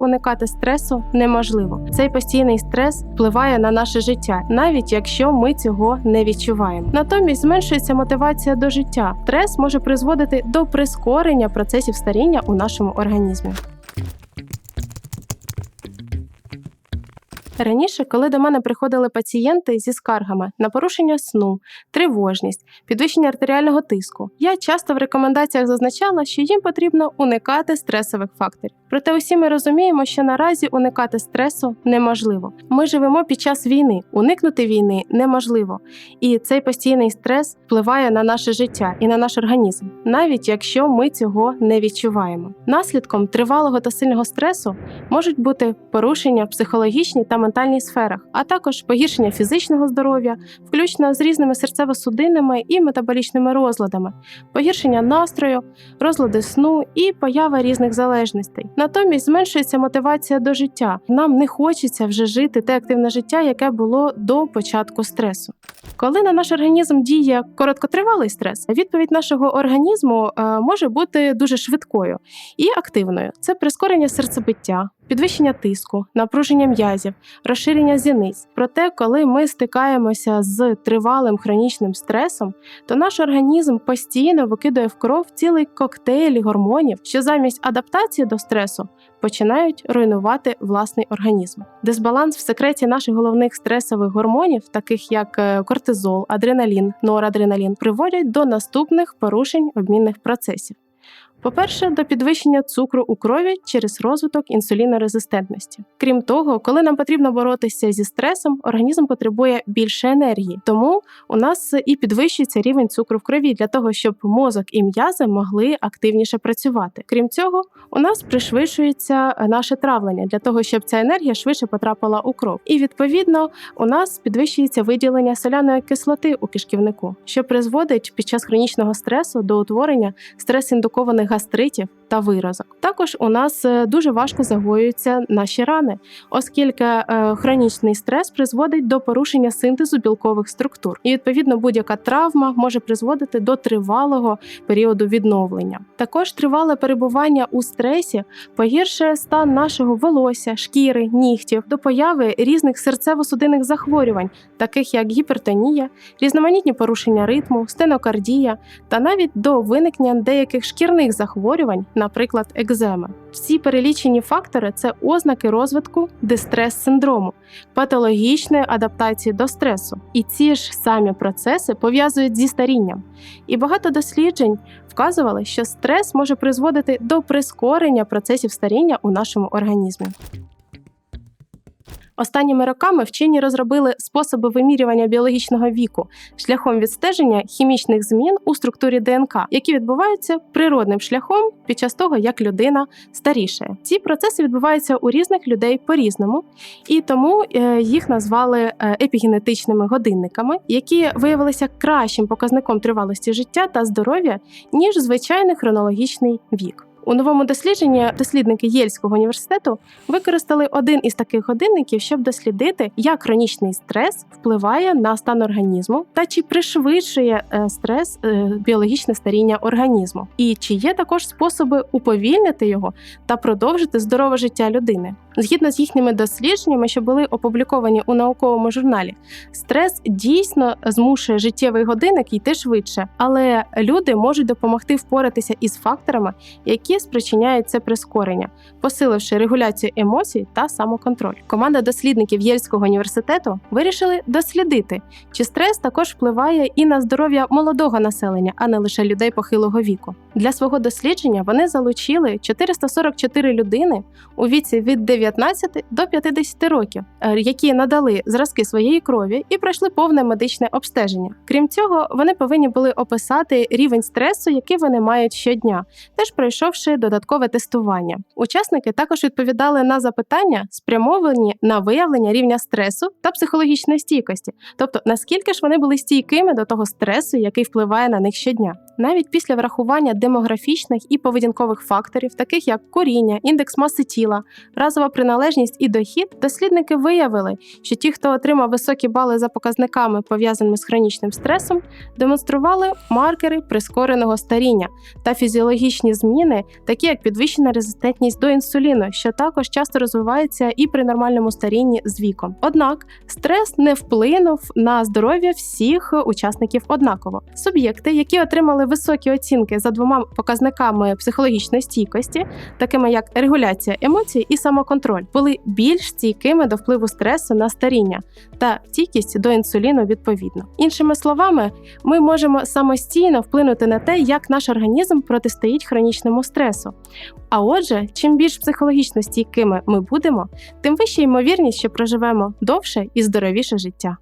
Уникати стресу неможливо. Цей постійний стрес впливає на наше життя, навіть якщо ми цього не відчуваємо. Натомість зменшується мотивація до життя. Стрес може призводити до прискорення процесів старіння у нашому організмі. Раніше, коли до мене приходили пацієнти зі скаргами на порушення сну, тривожність, підвищення артеріального тиску, я часто в рекомендаціях зазначала, що їм потрібно уникати стресових факторів. Проте усі ми розуміємо, що наразі уникати стресу неможливо. Ми живемо під час війни, уникнути війни неможливо, і цей постійний стрес впливає на наше життя і на наш організм, навіть якщо ми цього не відчуваємо. Наслідком тривалого та сильного стресу можуть бути порушення в психологічній та ментальній сферах, а також погіршення фізичного здоров'я, включно з різними серцево-судинними і метаболічними розладами, погіршення настрою, розлади сну і поява різних залежностей. Натомість зменшується мотивація до життя. Нам не хочеться вже жити те активне життя, яке було до початку стресу. Коли на наш організм діє короткотривалий стрес, відповідь нашого організму е, може бути дуже швидкою і активною. Це прискорення серцебиття, підвищення тиску, напруження м'язів, розширення зіниць. Проте, коли ми стикаємося з тривалим хронічним стресом, то наш організм постійно викидає в кров цілий коктейль гормонів, що замість адаптації до стресу починають руйнувати власний організм. Дисбаланс в секреті наших головних стресових гормонів, таких як е, кортизол, адреналін, норадреналін, приводять до наступних порушень обмінних процесів. По-перше, до підвищення цукру у крові через розвиток інсулінорезистентності. Крім того, коли нам потрібно боротися зі стресом, організм потребує більше енергії, тому у нас і підвищується рівень цукру в крові для того, щоб мозок і м'язи могли активніше працювати. Крім цього, у нас пришвидшується наше травлення для того, щоб ця енергія швидше потрапила у кров. І відповідно у нас підвищується виділення соляної кислоти у кишківнику, що призводить під час хронічного стресу до утворення стрес-індукованих гастритів та виразок. Також у нас е, дуже важко загоюються наші рани, оскільки е, хронічний стрес призводить до порушення синтезу білкових структур, і відповідно будь-яка травма може призводити до тривалого періоду відновлення. Також тривале перебування у стресі погіршує стан нашого волосся, шкіри, нігтів до появи різних серцево-судинних захворювань, таких як гіпертонія, різноманітні порушення ритму, стенокардія та навіть до виникнення деяких шкірних захворювань, наприклад, екземи. Всі перелічені фактори це ознаки розвитку дистрес-синдрому, патологічної адаптації до стресу. І ці ж самі процеси пов'язують зі старінням. І багато досліджень вказували, що стрес може призводити до прискорення процесів старіння у нашому організмі. Останніми роками вчені розробили способи вимірювання біологічного віку шляхом відстеження хімічних змін у структурі ДНК, які відбуваються природним шляхом під час того, як людина старішає. Ці процеси відбуваються у різних людей по-різному, і тому е, їх назвали е, епігенетичними годинниками, які виявилися кращим показником тривалості життя та здоров'я ніж звичайний хронологічний вік. У новому дослідженні дослідники Єльського університету використали один із таких годинників, щоб дослідити, як хронічний стрес впливає на стан організму та чи пришвидшує е, стрес е, біологічне старіння організму, і чи є також способи уповільнити його та продовжити здорове життя людини. Згідно з їхніми дослідженнями, що були опубліковані у науковому журналі, стрес дійсно змушує життєвий годинник йти швидше, але люди можуть допомогти впоратися із факторами, які спричиняють це прискорення, посиливши регуляцію емоцій та самоконтроль. Команда дослідників Єльського університету вирішили дослідити, чи стрес також впливає і на здоров'я молодого населення, а не лише людей похилого віку. Для свого дослідження вони залучили 444 людини у віці від 19 до 50 років, е, які надали зразки своєї крові і пройшли повне медичне обстеження. Крім цього, вони повинні були описати рівень стресу, який вони мають щодня, теж пройшовши додаткове тестування. Учасники також відповідали на запитання, спрямовані на виявлення рівня стресу та психологічної стійкості, тобто наскільки ж вони були стійкими до того стресу, який впливає на них щодня. Навіть після врахування демографічних і поведінкових факторів, таких як коріння, індекс маси тіла, разова приналежність і дохід, дослідники виявили, що ті, хто отримав високі бали за показниками, пов'язаними з хронічним стресом, демонстрували маркери прискореного старіння та фізіологічні зміни, такі як підвищена резистентність до інсуліну, що також часто розвивається і при нормальному старінні з віком. Однак стрес не вплинув на здоров'я всіх учасників однаково. Суб'єкти, які отримали високі оцінки за двома показниками психологічної стійкості, такими як регуляція емоцій і самоконтроль, були більш стійкими до впливу стресу на старіння та стійкість до інсуліну відповідно. Іншими словами, ми можемо самостійно вплинути на те, як наш організм протистоїть хронічному стресу. А отже, чим більш психологічно стійкими ми будемо, тим вища ймовірність, що проживемо довше і здоровіше життя.